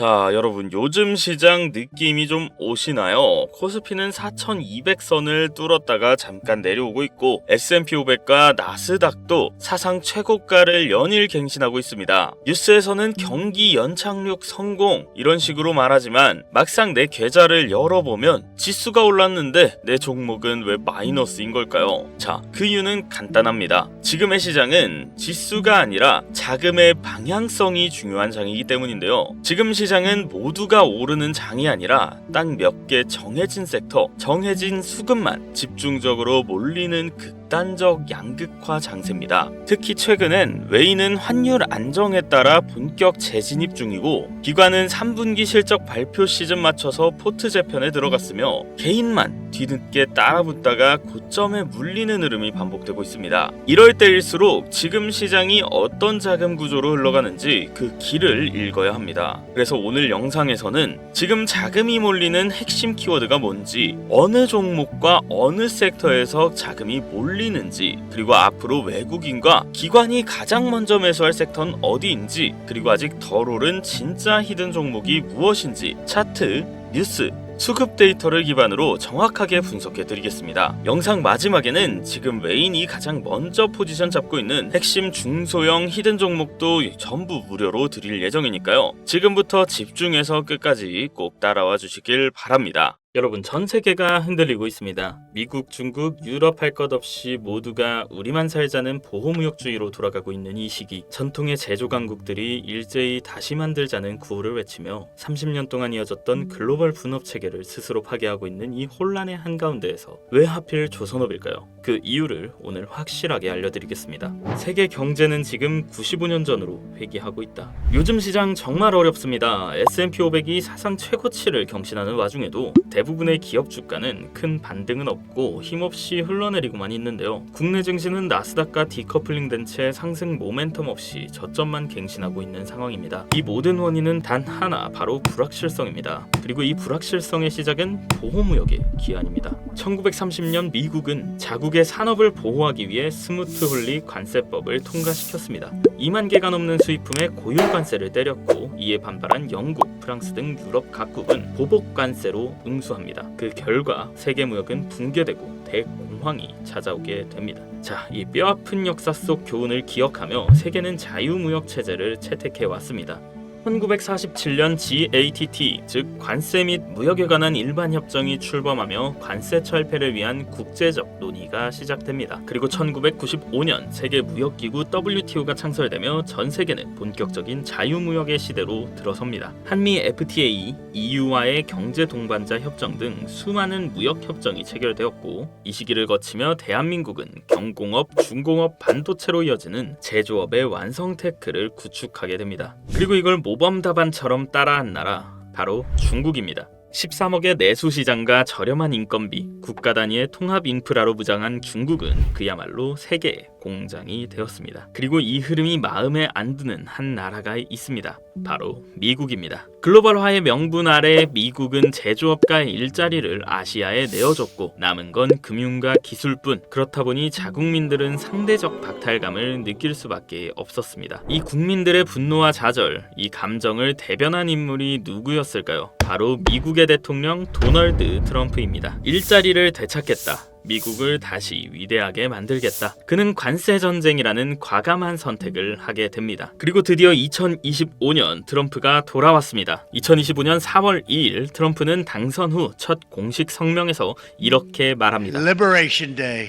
자, 여러분 요즘 시장 느낌이 좀 오시나요? 코스피는 4200선을 뚫었다가 잠깐 내려오고 있고 S&P 500과 나스닥도 사상 최고가를 연일 갱신하고 있습니다. 뉴스에서는 경기 연착륙 성공 이런 식으로 말하지만 막상 내 계좌를 열어보면 지수가 올랐는데 내 종목은 왜 마이너스인 걸까요? 자, 그 이유는 간단합니다. 지금의 시장은 지수가 아니라 자금의 방향성이 중요한 장이기 때문인데요. 지금 시장 은 모두가 오르는 장이 아니라 딱 몇 개 정해진 섹터, 정해진 수급만 집중적으로 몰리는 극단적 양극화 장세입니다. 특히 최근엔 외인은 환율 안정에 따라 본격 재진입 중이고 기관은 3분기 실적 발표 시즌 맞춰서 포트 재편에 들어갔으며 개인만 뒤늦게 따라붙다가 고점에 물리는 흐름이 반복되고 있습니다. 이럴 때일수록 지금 시장이 어떤 자금 구조로 흘러가는지 그 길을 읽어야 합니다. 그래서 오늘 영상에서는 지금 자금이 몰리는 핵심 키워드가 뭔지, 어느 종목과 어느 섹터에서 자금이 몰리는지, 그리고 앞으로 외국인과 기관이 가장 먼저 매수할 섹터는 어디인지, 그리고 아직 덜 오른 진짜 히든 종목이 무엇인지 차트, 뉴스, 수급 데이터를 기반으로 정확하게 분석해 드리겠습니다. 영상 마지막에는 지금 외인이 가장 먼저 포지션 잡고 있는 핵심 중소형 히든 종목도 전부 무료로 드릴 예정이니까요. 지금부터 집중해서 끝까지 꼭 따라와 주시길 바랍니다. 여러분 전 세계가 흔들리고 있습니다. 미국, 중국, 유럽 할 것 없이 모두가 우리만 살자는 보호무역주의로 돌아가고 있는 이 시기 전통의 제조 강국들이 일제히 다시 만들자는 구호를 외치며 30년 동안 이어졌던 글로벌 분업 체계를 스스로 파괴하고 있는 이 혼란의 한가운데에서 왜 하필 조선업일까요? 그 이유를 오늘 확실하게 알려드리겠습니다. 세계 경제는 지금 95년 전으로 회귀하고 있다. 요즘 시장 정말 어렵습니다. S&P 500이 사상 최고치를 경신하는 와중에도 대부분의 기업 주가는 큰 반등은 없고 힘없이 흘러내리고만 있는데요. 국내 증시는 나스닥과 디커플링된 채 상승 모멘텀 없이 저점만 갱신하고 있는 상황입니다. 이 모든 원인은 단 하나, 바로 불확실성입니다. 그리고 이 불확실성의 시작은 보호무역의 기한입니다. 1930년 미국은 자국의 산업을 보호하기 위해 스무트 홀리 관세법을 통과시켰습니다. 2만 개가 넘는 수입품에 고유 관세를 때렸고 이에 반발한 영국, 프랑스 등 유럽 각국은 보복 관세로 응수 합니다. 그 결과 세계 무역은 붕괴되고 대공황이 찾아오게 됩니다. 자, 이 뼈아픈 역사 속 교훈을 기억하며 세계는 자유무역 체제를 채택해 왔습니다. 1947년 GATT 즉 관세 및 무역에 관한 일반 협정이 출범하며 관세 철폐를 위한 국제적 논의가 시작됩니다. 그리고 1995년 세계 무역 기구 WTO가 창설되며 전 세계는 본격적인 자유무역의 시대로 들어섭니다. 한미 FTA, EU와의 경제 동반자 협정 등 수많은 무역 협정이 체결되었고 이 시기를 거치며 대한민국은 경공업, 중공업, 반도체로 이어지는 제조업의 완성 테크를 구축하게 됩니다. 그리고 이걸 모범 답안처럼 따라한 나라 바로 중국입니다. 13억의 내수 시장과 저렴한 인건비, 국가 단위의 통합 인프라로 무장한 중국은 그야말로 세계의 공장이 되었습니다. 그리고 이 흐름이 마음에 안 드는 한 나라가 있습니다. 바로 미국입니다. 글로벌화의 명분 아래 미국은 제조업가의 일자리를 아시아에 내어줬고 남은 건 금융과 기술뿐. 그렇다 보니 자국민들은 상대적 박탈감을 느낄 수밖에 없었습니다. 이 국민들의 분노와 좌절, 이 감정을 대변한 인물이 누구였을까요? 바로 미국의 대통령 도널드 트럼프입니다. 일자리를 되찾겠다. 미국을 다시 위대하게 만들겠다. 그는 관세 전쟁이라는 과감한 선택을 하게 됩니다. 그리고 드디어 2025년 트럼프가 돌아왔습니다. 2025년 4월 2일 트럼프는 당선 후 첫 공식 성명에서 이렇게 말합니다. Liberation Day.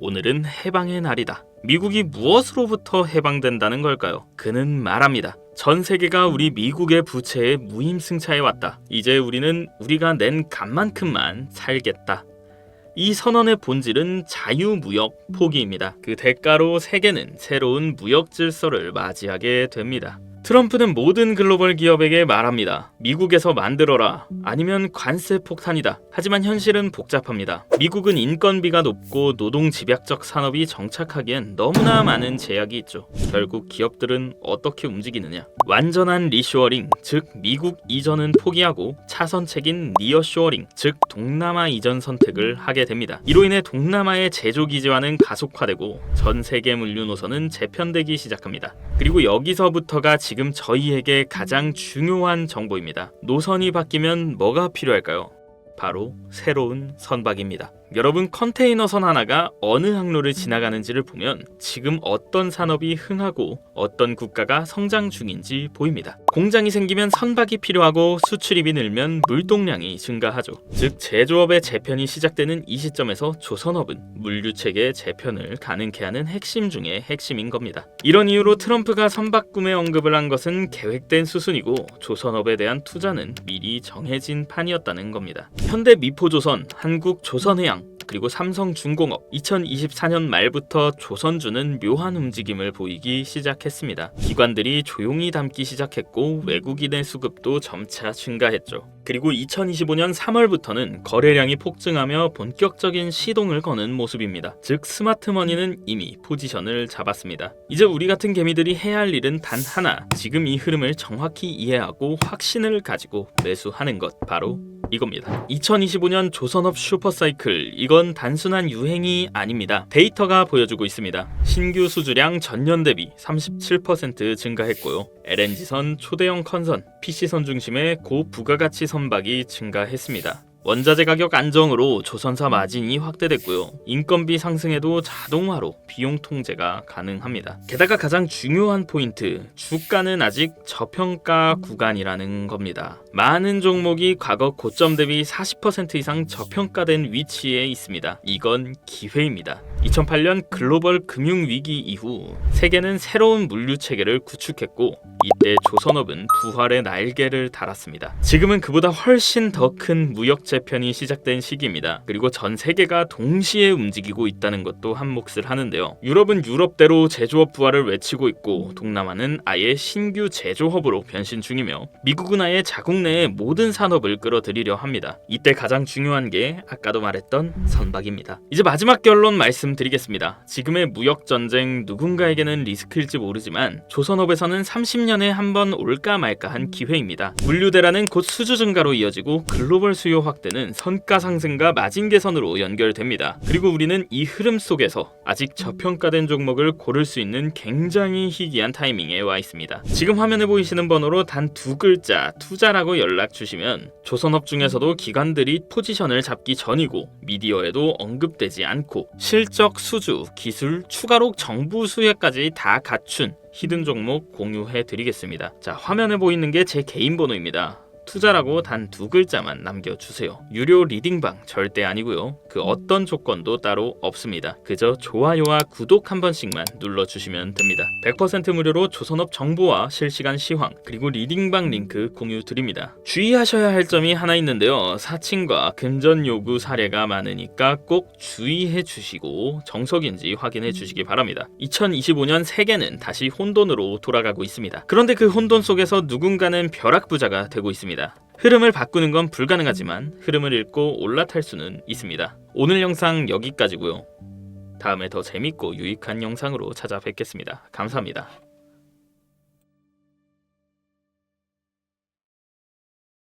오늘은 해방의 날이다. 미국이 무엇으로부터 해방된다는 걸까요? 그는 말합니다. 전 세계가 우리 미국의 부채에 무임승차해 왔다. 이제 우리는 우리가 낸 값만큼만 살겠다. 이 선언의 본질은 자유무역 포기입니다. 그 대가로 세계는 새로운 무역 질서를 맞이하게 됩니다. 트럼프는 모든 글로벌 기업에게 말합니다. 미국에서 만들어라 아니면 관세 폭탄이다. 하지만 현실은 복잡합니다. 미국은 인건비가 높고 노동 집약적 산업이 정착하기엔 너무나 많은 제약이 있죠. 결국 기업들은 어떻게 움직이느냐? 완전한 리쇼어링, 즉 미국 이전은 포기하고 차선책인 니어쇼어링, 즉 동남아 이전 선택을 하게 됩니다. 이로 인해 동남아의 제조 기지화는 가속화되고 전 세계 물류 노선은 재편되기 시작합니다. 그리고 여기서부터가 지금 저희에게 가장 중요한 정보입니다. 노선이 바뀌면 뭐가 필요할까요? 바로 새로운 선박입니다. 여러분 컨테이너선 하나가 어느 항로를 지나가는지를 보면 지금 어떤 산업이 흥하고 어떤 국가가 성장 중인지 보입니다. 공장이 생기면 선박이 필요하고 수출입이 늘면 물동량이 증가하죠. 즉 제조업의 재편이 시작되는 이 시점에서 조선업은 물류 체계 재편을 가능케 하는 핵심 중의 핵심인 겁니다. 이런 이유로 트럼프가 선박 구매 언급을 한 것은 계획된 수순이고 조선업에 대한 투자는 미리 정해진 판이었다는 겁니다. 현대 미포조선, 한국 조선해양 그리고 삼성중공업 2024년 말부터 조선주는 묘한 움직임을 보이기 시작했습니다. 기관들이 조용히 담기 시작했고 외국인의 수급도 점차 증가했죠. 그리고 2025년 3월부터는 거래량이 폭증하며 본격적인 시동을 거는 모습입니다. 즉 스마트머니는 이미 포지션을 잡았습니다. 이제 우리 같은 개미들이 해야 할 일은 단 하나. 지금 이 흐름을 정확히 이해하고 확신을 가지고 매수하는 것 바로 이겁니다. 2025년 조선업 슈퍼사이클 이건 단순한 유행이 아닙니다. 데이터가 보여주고 있습니다. 신규 수주량 전년 대비 37% 증가했고요. LNG선, 초대형 컨선, PC선 중심의 고부가가치 선박이 증가했습니다. 원자재 가격 안정으로 조선사 마진이 확대됐고요. 인건비 상승에도 자동화로 비용 통제가 가능합니다. 게다가 가장 중요한 포인트, 주가는 아직 저평가 구간이라는 겁니다. 많은 종목이 과거 고점 대비 40% 이상 저평가된 위치에 있습니다. 이건 기회입니다. 2008년 글로벌 금융 위기 이후 세계는 새로운 물류 체계를 구축했고 이때 조선업은 부활의 날개를 달았습니다. 지금은 그보다 훨씬 더 큰 무역 재편이 시작된 시기입니다. 그리고 전 세계가 동시에 움직이고 있다는 것도 한 몫을 하는데요. 유럽은 유럽대로 제조업 부활을 외치고 있고 동남아는 아예 신규 제조업으로 변신 중이며 미국은 아예 자국 내의 모든 산업을 끌어들이려 합니다. 이때 가장 중요한 게 아까도 말했던 선박입니다. 이제 마지막 결론 말씀 드리겠습니다. 지금의 무역 전쟁 누군가에게는 리스크일지 모르지만 조선업에서는 30년에 한 번 올까 말까 한 기회입니다. 물류 대란은 곧 수주 증가로 이어지고 글로벌 수요 확대는 선가 상승과 마진 개선으로 연결됩니다. 그리고 우리는 이 흐름 속에서 아직 저평가된 종목을 고를 수 있는 굉장히 희귀한 타이밍에 와 있습니다. 지금 화면에 보이시는 번호로 단 두 글자 투자라고 연락 주시면 조선업 중에서도 기관들이 포지션을 잡기 전이고 미디어에도 언급되지 않고 실적 수주, 기술, 추가로 정부 수혜까지 다 갖춘 히든 종목 공유해 드리겠습니다. 자, 화면에 보이는 게 제 개인 번호입니다. 투자라고 단 두 글자만 남겨주세요. 유료 리딩방 절대 아니고요. 그 어떤 조건도 따로 없습니다. 그저 좋아요와 구독 한 번씩만 눌러주시면 됩니다. 100% 무료로 조선업 정보와 실시간 시황 그리고 리딩방 링크 공유 드립니다. 주의하셔야 할 점이 하나 있는데요. 사칭과 금전 요구 사례가 많으니까 꼭 주의해 주시고 정석인지 확인해 주시기 바랍니다. 2025년 세계는 다시 혼돈으로 돌아가고 있습니다. 그런데 그 혼돈 속에서 누군가는 벼락부자가 되고 있습니다. 흐름을 바꾸는 건 불가능하지만 흐름을 읽고 올라탈 수는 있습니다. 오늘 영상 여기까지고요. 다음에 더 재밌고 유익한 영상으로 찾아뵙겠습니다. 감사합니다.